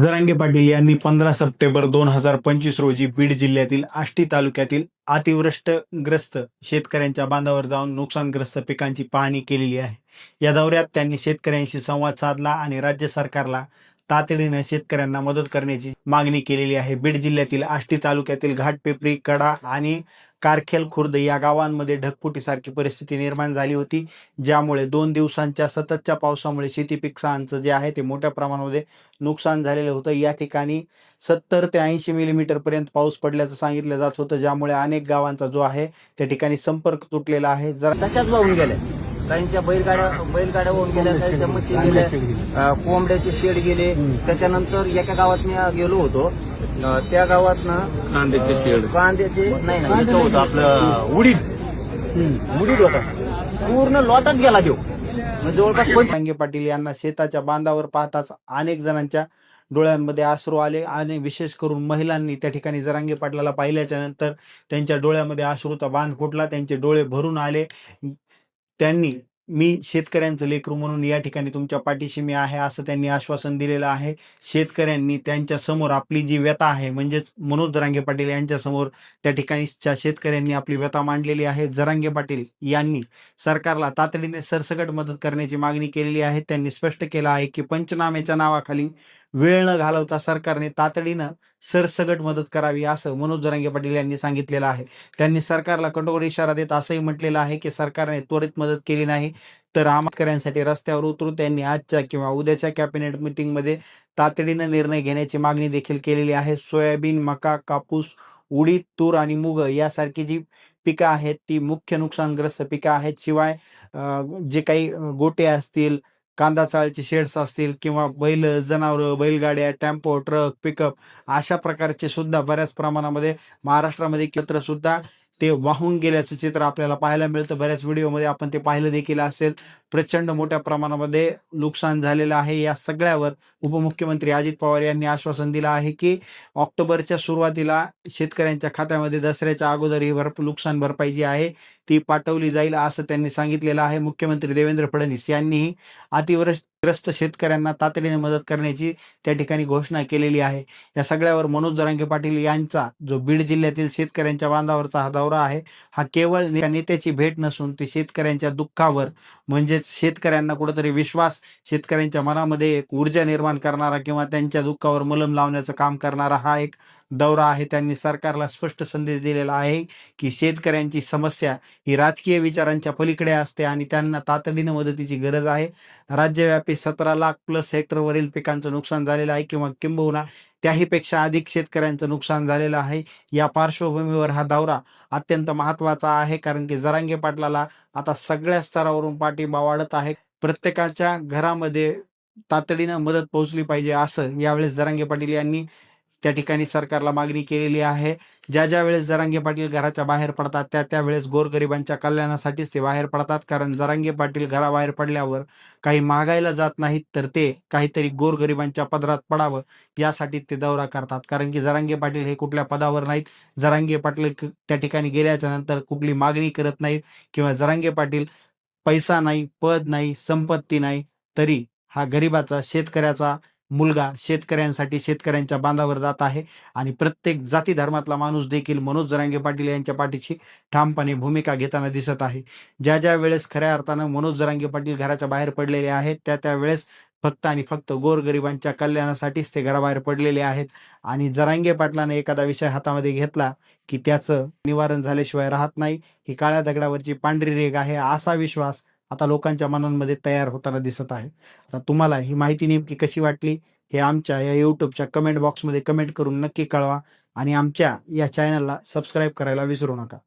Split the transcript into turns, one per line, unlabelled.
जरांगे पाटील यांनी पंधरा सप्टेंबर दोन हजार पंचवीस रोजी बीड जिल्ह्यातील आष्टी तालुक्यातील अतिवृष्टग्रस्त शेतकऱ्यांच्या बांधावर जाऊन नुकसानग्रस्त पिकांची पाहणी केलेली आहे. या दौऱ्यात त्यांनी शेतकऱ्यांशी संवाद साधला आणि राज्य सरकारला तातडीने शेतकऱ्यांना मदत करण्याची मागणी केलेली आहे. बीड जिल्ह्यातील आष्टी तालुक्यातील घाटपेपरी कडा आणि कारखेल खुर्द या गावांमध्ये ढगफुटीसारखी परिस्थिती निर्माण झाली होती ज्यामुळे दोन दिवसांच्या सततच्या पावसामुळे शेती पिकांचं जे आहे ते मोठ्या प्रमाणामध्ये नुकसान झालेलं होतं. या ठिकाणी सत्तर ते ऐंशी मिलीमीटर पर्यंत पाऊस पडल्याचं सांगितलं जात होतं ज्यामुळे अनेक गावांचा जो आहे त्या ठिकाणी संपर्क तुटलेला आहे. जर
तशाच वाहून गेल्या. काहींच्या बैलगाड्या बैलगाड्या वाहून गेल्या काहींच्या म्हशी गेल्या कोंबड्याचे शेड गेले. त्याच्यानंतर एका गावात मी गेलो होतो. त्या गावात ना
कांद्याचे शेड.
कांद्याचे नाही नाही याचं होतं आपलं उडीद. उडीद होता. पूर्ण लॉटच गेला देऊ जवळपास
पाटील यांना शेताच्या बांधावर पाहताच अनेक जणांच्या डोळ्यांमध्ये अश्रू आले आणि विशेष करून महिलांनी त्या ठिकाणी जरांगे पाटलाला पाहिल्याच्या नंतर त्यांच्या डोळ्यामध्ये अश्रूचा बांध फुटला त्यांचे डोळे भरून आले. त्यांनी मी शेतकऱ्यांचं लेकरू म्हणून या ठिकाणी तुमच्या पाठीशी मी आहे असं त्यांनी आश्वासन दिलेलं आहे. शेतकऱ्यांनी त्यांच्यासमोर आपली जी व्यथा आहे म्हणजेच मनोज जरांगे पाटील यांच्या समोर त्या ठिकाणीच्या शेतकऱ्यांनी आपली व्यथा मांडलेली आहे. जरांगे पाटील यांनी सरकारला तातडीने सरसकट मदत करण्याची मागणी केलेली आहे. त्यांनी स्पष्ट केलं आहे की पंचनाम्याच्या नावाखाली वेळ न घालवता सरकारने तातडीनं सरसगट मदत करावी असं मनोज जरांगे पाटील यांनी सांगितलेलं आहे. त्यांनी सरकारला कठोर इशारा देत असंही म्हटलेलं आहे की सरकारने त्वरित मदत केली नाही तर आमकऱ्यांसाठी रस्त्यावर उतरून त्यांनी आजच्या किंवा उद्याच्या कॅबिनेट मिटिंगमध्ये तातडीनं निर्णय घेण्याची मागणी देखील केलेली आहे. सोयाबीन मका कापूस उडीद तूर आणि मुग यासारखी जी पिकं आहेत ती मुख्य नुकसानग्रस्त पिकं आहेत. शिवाय जे काही गोटे असतील कांदा चाळचे शेड्स असतील किंवा बैल जनावरं बैलगाड्या टेम्पो ट्रक पिकअप अशा प्रकारचे सुद्धा बऱ्याच प्रमाणामध्ये महाराष्ट्रामध्ये एकत्र सुद्धा ते वाहून गेल्याचं चित्र आपल्याला पाहायला मिळतं. बऱ्याच व्हिडिओमध्ये आपण ते पाहिलं देखील असेल. प्रचंड मोठ्या प्रमाणामध्ये नुकसान झालेलं आहे. या सगळ्यावर उपमुख्यमंत्री अजित पवार यांनी आश्वासन दिलं आहे की ऑक्टोबरच्या सुरुवातीला शेतकऱ्यांच्या खात्यामध्ये दसऱ्याच्या अगोदर ही भरपूर नुकसान भरपाई जी आहे ती पाठवली जाईल असं त्यांनी सांगितलेलं आहे. मुख्यमंत्री देवेंद्र फडणवीस यांनीही ग्रस्त शेतकऱ्यांना तातडीने मदत करण्याची त्या ठिकाणी घोषणा केलेली आहे. या सगळ्यावर मनोज जरांगे पाटील यांचा जो बीड जिल्ह्यातील शेतकऱ्यांच्या बांधावरचा हा दौरा आहे हा केवळ नेत्याची भेट नसून ती शेतकऱ्यांच्या दुःखावर म्हणजेच शेतकऱ्यांना कुठंतरी विश्वास शेतकऱ्यांच्या मनामध्ये एक ऊर्जा निर्माण करणारा किंवा त्यांच्या दुःखावर मलम लावण्याचं काम करणारा हा एक दौरा आहे. त्यांनी सरकारला स्पष्ट संदेश दिलेला आहे की शेतकऱ्यांची समस्या ही राजकीय विचारांच्या पलीकडे असते आणि त्यांना तातडीनं मदतीची गरज आहे. राज्यव्यापी सतरा लाख प्लस हेक्टरवरील पिकांचं नुकसान झालेलं आहे किंवा किंबहुना त्याहीपेक्षा अधिक शेतकऱ्यांचं नुकसान झालेलं आहे. या पार्श्वभूमीवर हा दौरा अत्यंत महत्त्वाचा आहे कारण की जरांगे पाटलाला आता सगळ्या स्तरावरून पाठिंबा वाढत आहे. प्रत्येकाच्या घरामध्ये तातडीनं मदत पोहोचली पाहिजे असं यावेळेस जरांगे पाटील यांनी त्या ठिकाणी सरकारला मागणी केलेली आहे. ज्या ज्या वेळेस जरांगे पाटील घराच्या बाहेर पडतात त्या त्यावेळेस गोरगरिबांच्या कल्याणासाठीच ते बाहेर पडतात. कारण जरांगे पाटील घराबाहेर पडल्यावर काही मागायला जात नाहीत तर ते काहीतरी गोरगरिबांच्या पदरात पडावं यासाठी ते दौरा करतात. कारण की जरांगे पाटील हे कुठल्या पदावर नाहीत. जरांगे पाटील त्या ठिकाणी गेल्याच्यानंतर कुठली मागणी करत नाहीत किंवा जरांगे पाटील पैसा नाही पद नाही संपत्ती नाही तरी हा गरिबाचा शेतकऱ्याचा मुलगा शेतकऱ्यांसाठी शेतकऱ्यांच्या बांधावर जात आहे आणि प्रत्येक जाती धर्मातला माणूस देखील मनोज जरांगे पाटील यांच्या पाठीशी ठामपणे भूमिका घेताना दिसत आहे. ज्या ज्या वेळेस खऱ्या अर्थानं मनोज जरांगे पाटील घराच्या बाहेर पडलेले आहेत त्या त्या वेळेस फक्त आणि फक्त गोरगरिबांच्या कल्याणासाठीच ते घराबाहेर पडलेले आहेत. आणि जरांगे पाटलाने एखादा विषय हातामध्ये घेतला की त्याचं निवारण झाल्याशिवाय राहत नाही. ही काळ्या दगडावरची पांढरी रेग आहे असा विश्वास आता लोकांच्या मनांमध्ये तयार होताना दिसत आहे. आता तुम्हाला ही माहिती नेमकी कशी वाटली? हे आमच्या या यूट्यूबच्या कमेंट बॉक्समध्ये कमेंट करून नक्की कळवा आणि आमच्या या चॅनलला सबस्क्राईब करायला विसरू नका.